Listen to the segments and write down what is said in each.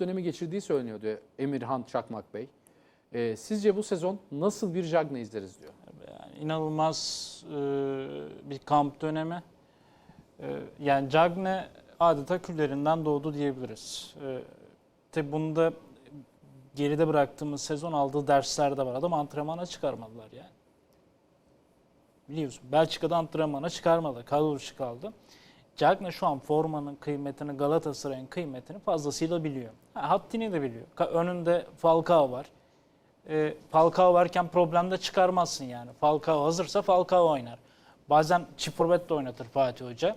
kamp dönemi geçirdiği söyleniyordu Emirhan Çakmak Bey. Ee, sizce bu sezon nasıl bir Jagne izleriz diyor. Yani inanılmaz e, bir kamp dönemi. E, yani Cagne adeta küllerinden doğdu diyebiliriz. E, tabi bunda geride bıraktığımız sezon aldığı dersler de var. Adam antrenmana çıkarmadılar yani. Biliyorsun Belçika'da antrenmana çıkarmadı. Kadro dışı kaldı. Cagne şu an formanın kıymetini, Galatasaray'ın kıymetini fazlasıyla biliyor. Ha, haddini de biliyor. Önünde Falcao var. E, Falcao varken problemde çıkarmazsın yani. Falcao hazırsa Falcao oynar. Bazen çift de oynatır Fatih Hoca.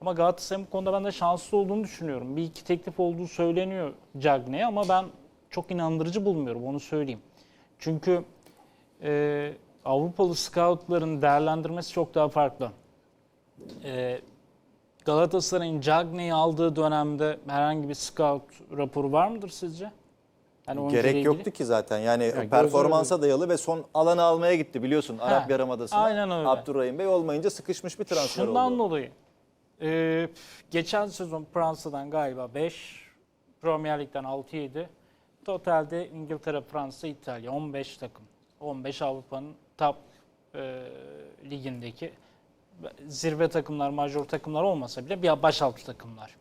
Ama Galatasaray'ın bu konuda ben de şanslı olduğunu düşünüyorum. Bir iki teklif olduğu söyleniyor Cagne'ye ama ben çok inandırıcı bulmuyorum onu söyleyeyim. Çünkü e, Avrupalı scoutların değerlendirmesi çok daha farklı. E, Galatasaray'ın Cagne'yi aldığı dönemde herhangi bir scout raporu var mıdır sizce? Yani Gerek yoktu ki zaten. Yani gözler performansa dayalı ve son alanı almaya gitti biliyorsun Arap Yarımadası'na. aynen öyle. Abdurrahim Bey olmayınca sıkışmış bir transfer Şundan oldu. dolayı. e, geçen sezon Fransa'dan galiba 5, Premier Lig'den 6-7. Totalde İngiltere, Fransa, İtalya 15 takım. 15 Avrupa'nın top e, ligindeki zirve takımlar, major takımlar olmasa bile bir başaltı takımlar.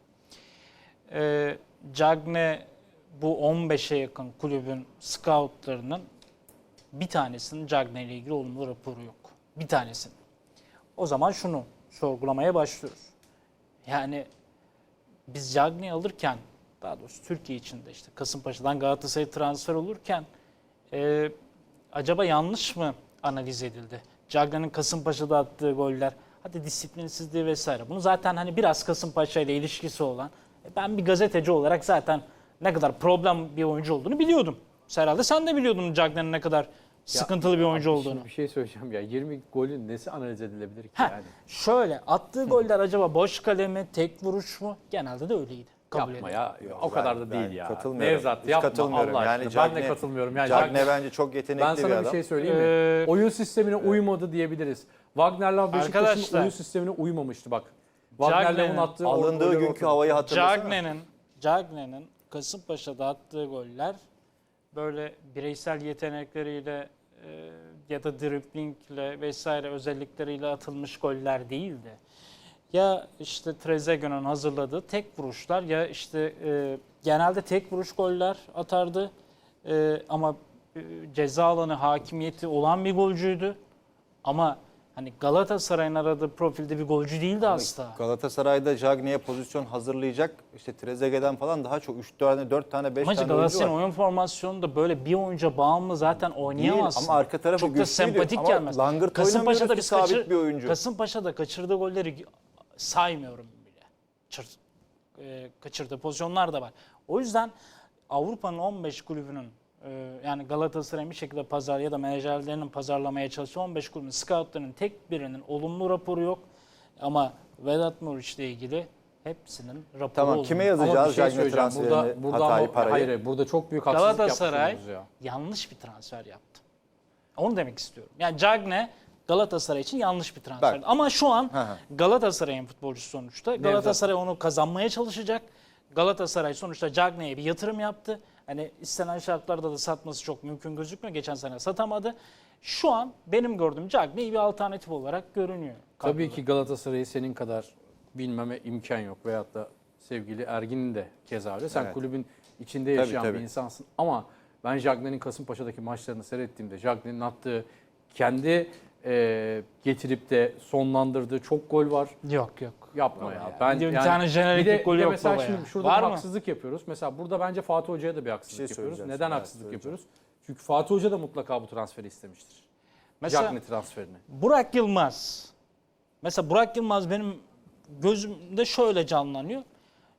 E, Cagne bu 15'e yakın kulübün scoutlarının bir tanesinin Cagne ile ilgili olumlu raporu yok. Bir tanesinin. O zaman şunu sorgulamaya başlıyoruz. Yani biz Cagney'i alırken, daha doğrusu Türkiye içinde işte Kasımpaşa'dan Galatasaray'a transfer olurken e, acaba yanlış mı analiz edildi? Cagney'in Kasımpaşa'da attığı goller, hadi disiplinsizliği vesaire. Bunu zaten hani biraz Kasımpaşa ile ilişkisi olan, e, ben bir gazeteci olarak zaten ne kadar problem bir oyuncu olduğunu biliyordum. Herhalde sen de biliyordun Cagney'in ne kadar sıkıntılı bir oyuncu olduğunu. Bir şey söyleyeceğim ya 20 golün nesi analiz edilebilir ki Heh, yani? Şöyle attığı goller acaba boş kale mi, tek vuruş mu? Genelde de öyleydi. Kabul Yapma. O kadar da Ben- değil ben ya. katılmıyorum. Nevzat Hiç yapma katılmıyorum. Allah Yani aşkına. ben de Cagne- katılmıyorum. Yani Cagne Cagne- bence çok yetenekli ben sana bir bir adam. şey söyleyeyim mi? Ee, oyun sistemine uymadı diyebiliriz. Wagner'la Beşiktaş'ın oyun sistemine uymamıştı bak. Wagner'le attığı Alındığı günkü havayı hatırlasana. Cagne'nin Cagne'nin Kasımpaşa'da attığı goller böyle bireysel yetenekleriyle e, ya da driblingle vesaire özellikleriyle atılmış goller değildi. Ya işte Trezeguet'in hazırladığı tek vuruşlar ya işte e, genelde tek vuruş goller atardı. E, ama e, ceza alanı hakimiyeti olan bir golcüydü. Ama hani Galatasaray'ın aradığı profilde bir golcü değildi asla. Galatasaray'da Cagney'e pozisyon hazırlayacak işte Trezeguet'den falan daha çok 3 tane 4 tane 5 Amacı tane oyuncu Galatasaray'ın oyun formasyonunda böyle bir oyuncuya bağımlı zaten Değil oynayamazsın. ama arka tarafı Çok da sempatik gelmez. Kasımpaşa'da biz sabit kaçır- bir oyuncu. Kasımpaşa'da kaçırdığı golleri saymıyorum bile. Çır, e, kaçırdığı pozisyonlar da var. O yüzden Avrupa'nın 15 kulübünün e, yani Galatasaray'ın bir şekilde pazar ya da menajerlerinin pazarlamaya çalıştığı 15 kulübün scoutlarının tek birinin olumlu raporu yok. Ama Vedat Muriç'le ilgili hepsinin raporu Tamam olumlu. kime Ama bir yazacağız şey söyleyeceğim. transferini, Burada, burada hatayı, ama, parayı? hayır, burada çok büyük haksızlık Galatasaray ya. yanlış bir transfer yaptı. Onu demek istiyorum. Yani Cagne Galatasaray için yanlış bir transfer. Bak. Ama şu an. Galatasaray'ın futbolcusu sonuçta. Galatasaray onu kazanmaya çalışacak. Galatasaray sonuçta Cagne'ye bir yatırım yaptı. Hani istenen şartlarda da satması çok mümkün gözükmüyor. Geçen sene satamadı. Şu an benim gördüğüm Cagne iyi bir alternatif olarak görünüyor. Tabii ki Galatasaray'ı senin kadar bilmeme imkan yok. Veyahut da sevgili Ergin'in de keza öyle. Sen Evet. kulübün içinde yaşayan tabii. bir insansın. Ama ben Jagne'nin Kasımpaşa'daki maçlarını seyrettiğimde Jagne'nin attığı kendi e, getirip de sonlandırdığı çok gol var. Yok yok. Yapma ya. ya. Ben Bir de bir yani- tane jeneriklik bir de- golü de yok mesela şimdi ya. şurada Var bir mı? haksızlık yapıyoruz. Mesela burada bence Fatih Hoca'ya da bir haksızlık şey yapıyoruz. Neden şimdi, haksızlık evet, yapıyoruz? Çünkü Fatih Hoca da mutlaka bu transferi istemiştir. Mesela Jagne transferini. Burak Yılmaz. Mesela Burak Yılmaz benim gözümde şöyle canlanıyor.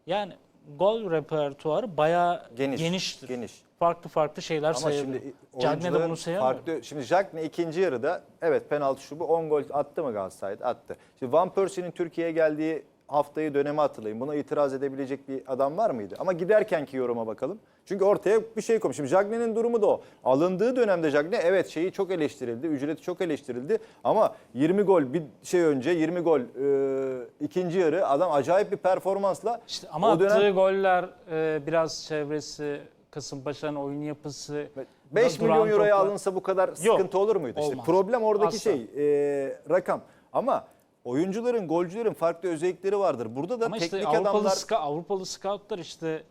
Yani gol repertuarı bayağı Geniş, geniştir. geniş. Farklı farklı şeyler Ama sayabilir. şimdi Cagne de oyuncuların bunu sayamıyor. farklı. Şimdi Jackne ikinci yarıda evet penaltı şu bu 10 gol attı mı Galatasaray'da? Attı. Şimdi Van Persie'nin Türkiye'ye geldiği haftayı dönemi hatırlayın. Buna itiraz edebilecek bir adam var mıydı? Ama giderkenki yoruma bakalım. Çünkü ortaya bir şey koymuş. Şimdi Jagne'nin durumu da o. Alındığı dönemde Jagne evet şeyi çok eleştirildi. Ücreti çok eleştirildi. Ama 20 gol bir şey önce 20 gol e, ikinci yarı adam acayip bir performansla İşte ama o dönem attığı goller e, biraz çevresi, Kasımpaşa'nın oyun yapısı. 5 duran milyon euroya toplar. alınsa bu kadar sıkıntı olur muydu? İşte olmaz. problem oradaki Asla. şey e, rakam. Ama oyuncuların, golcülerin farklı özellikleri vardır. Burada da Ama işte teknik Avrupalı, adamlar ska- Avrupalı scoutlar işte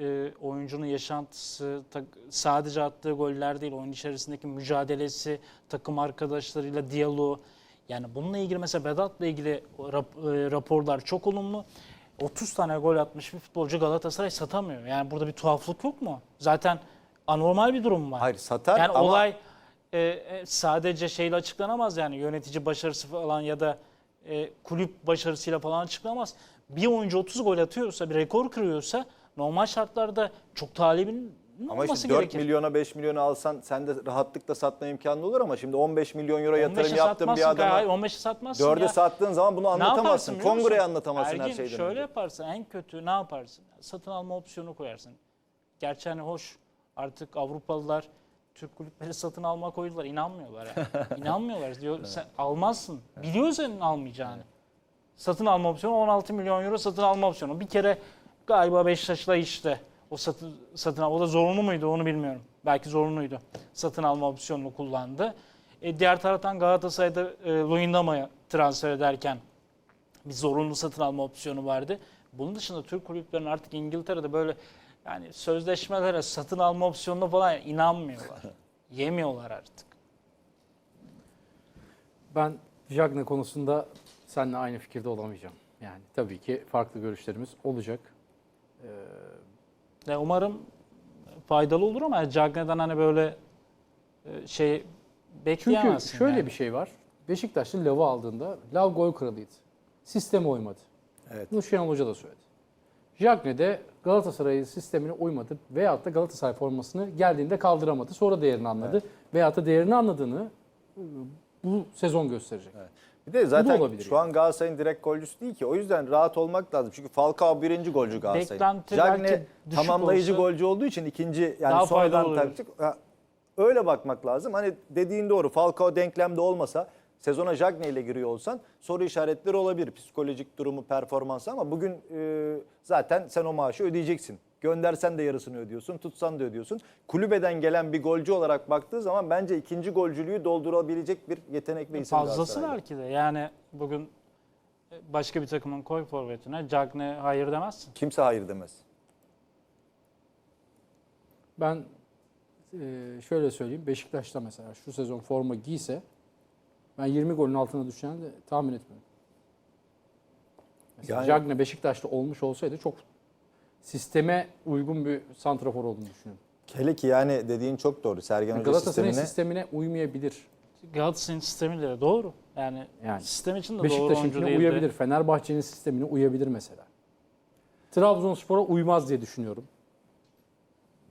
e, oyuncunun yaşantısı, tak- sadece attığı goller değil, oyun içerisindeki mücadelesi, takım arkadaşlarıyla diyaloğu. Yani bununla ilgili mesela Vedat'la ilgili rap- e, raporlar çok olumlu. 30 tane gol atmış bir futbolcu Galatasaray satamıyor. Yani burada bir tuhaflık yok mu? Zaten anormal bir durum var. hayır satar Yani ama olay e, e, sadece şeyle açıklanamaz yani yönetici başarısı falan ya da e, kulüp başarısıyla falan açıklanamaz. Bir oyuncu 30 gol atıyorsa, bir rekor kırıyorsa normal şartlarda çok talibin ama işte 4 gerekir. milyona 5 milyona alsan sen de rahatlıkla satma imkanı olur ama şimdi 15 milyon euro yatırım 15'e yaptığın bir satmazsın, hayır, adama 15'e satmazsın 4'e ya. sattığın zaman bunu anlatamazsın. Kongreye anlatamazsın Ergin, her şeyden şöyle önce. yaparsın en kötü ne yaparsın? Satın alma opsiyonu koyarsın. Gerçi hani hoş artık Avrupalılar Türk kulüpleri satın alma koydular. İnanmıyorlar yani. İnanmıyorlar. Diyor sen almazsın. Biliyor senin almayacağını. Satın alma opsiyonu 16 milyon euro satın alma opsiyonu. Bir kere galiba Beşiktaş'la işte o satın, satın o da zorunlu muydu onu bilmiyorum. Belki zorunluydu. Satın alma opsiyonunu kullandı. E, diğer taraftan Galatasaray'da e, Luyendama'ya transfer ederken bir zorunlu satın alma opsiyonu vardı. Bunun dışında Türk kulüplerinin artık İngiltere'de böyle yani sözleşmelere satın alma opsiyonuna falan inanmıyorlar. Yemiyorlar artık. Ben Jagne konusunda seninle aynı fikirde olamayacağım. Yani tabii ki farklı görüşlerimiz olacak. Ve umarım faydalı olur ama Cagney'den hani böyle e, şey Çünkü bekleyemezsin. şöyle yani. bir şey var. Beşiktaşlı Lav'ı aldığında Lav gol kralıydı. Sisteme uymadı. Evet. Bunu Şenol Hoca da söyledi. Jagne de Galatasaray'ın sistemine uymadı veyahut da Galatasaray formasını geldiğinde kaldıramadı. Sonra değerini anladı. Veyahut da değerini anladığını e, bu sezon gösterecek. Bir de zaten olabilir şu yani. an Galatasaray'ın direkt golcüsü değil ki. O yüzden rahat olmak lazım. Çünkü Falcao birinci golcü Galatasaray'ın. Jagne tamamlayıcı olsa golcü olduğu için ikinci yani daha sonradan taktik. Öyle bakmak lazım. Hani dediğin doğru. Falcao denklemde olmasa sezona Jagne ile giriyor olsan soru işaretleri olabilir. Psikolojik durumu, performansı ama bugün e, zaten sen o maaşı ödeyeceksin. Göndersen de yarısını ödüyorsun, tutsan da ödüyorsun. Kulübeden gelen bir golcü olarak baktığı zaman bence ikinci golcülüğü doldurabilecek bir yetenekli isim Fazlası Galatasaray'da. belki de. Yani bugün başka bir takımın koy forvetine Cagney hayır demezsin. Kimse hayır demez. Ben e, şöyle söyleyeyim. Beşiktaş'ta mesela şu sezon forma giyse ben 20 golün altına düşeceğini de tahmin etmiyorum. Mesela Yani- Jagne Beşiktaş'ta olmuş olsaydı çok sisteme uygun bir santrafor olduğunu düşünüyorum. Hele ki yani dediğin çok doğru. Sergen Hoca Galatasaray'ın sistemine sistemine uymayabilir. Galatasaray'ın sistemiyle de doğru. Yani, Yani sistem için de doğru oyuncu Beşiktaş'ınkine değildi. uyabilir. Fenerbahçe'nin sistemine uyabilir mesela. Trabzonspor'a uymaz diye düşünüyorum.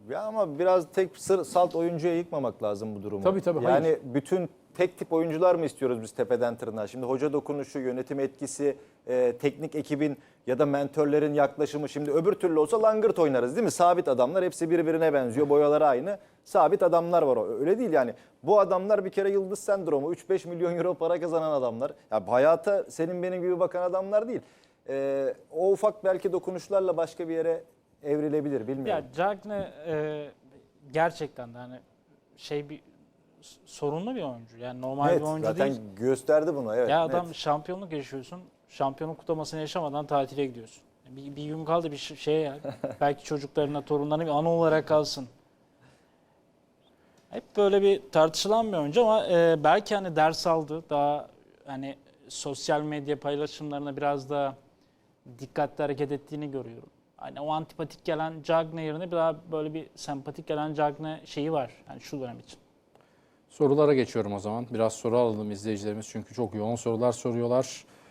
Ya ama biraz tek sır, salt oyuncuya yıkmamak lazım bu durumu. Tabii, tabii, Yani hayır. bütün tek tip oyuncular mı istiyoruz biz tepeden tırnağa? Şimdi hoca dokunuşu, yönetim etkisi, e, teknik ekibin ya da mentörlerin yaklaşımı. Şimdi öbür türlü olsa langırt oynarız değil mi? Sabit adamlar hepsi birbirine benziyor. Boyaları aynı. Sabit adamlar var. Öyle değil yani. Bu adamlar bir kere yıldız sendromu. 3-5 milyon euro para kazanan adamlar. Ya hayata senin benim gibi bakan adamlar değil. E, o ufak belki dokunuşlarla başka bir yere evrilebilir bilmiyorum. Ya Cagney e, gerçekten de hani şey bir sorunlu bir oyuncu. Yani normal Evet, bir oyuncu zaten değil. gösterdi bunu. Evet, ya net. adam şampiyonluk yaşıyorsun. Şampiyonluk kutlamasını yaşamadan tatile gidiyorsun. Bir, bir gün kaldı bir şey ya. belki çocuklarına, torunlarına bir anı olarak kalsın. Hep böyle bir tartışılan bir oyuncu ama e, belki hani ders aldı. Daha hani sosyal medya paylaşımlarına biraz daha dikkatli hareket ettiğini görüyorum. Hani o antipatik gelen Cagney yerine bir daha böyle bir sempatik gelen Cagney şeyi var. Yani şu dönem için. Sorulara geçiyorum o zaman. Biraz soru alalım izleyicilerimiz çünkü çok yoğun sorular soruyorlar.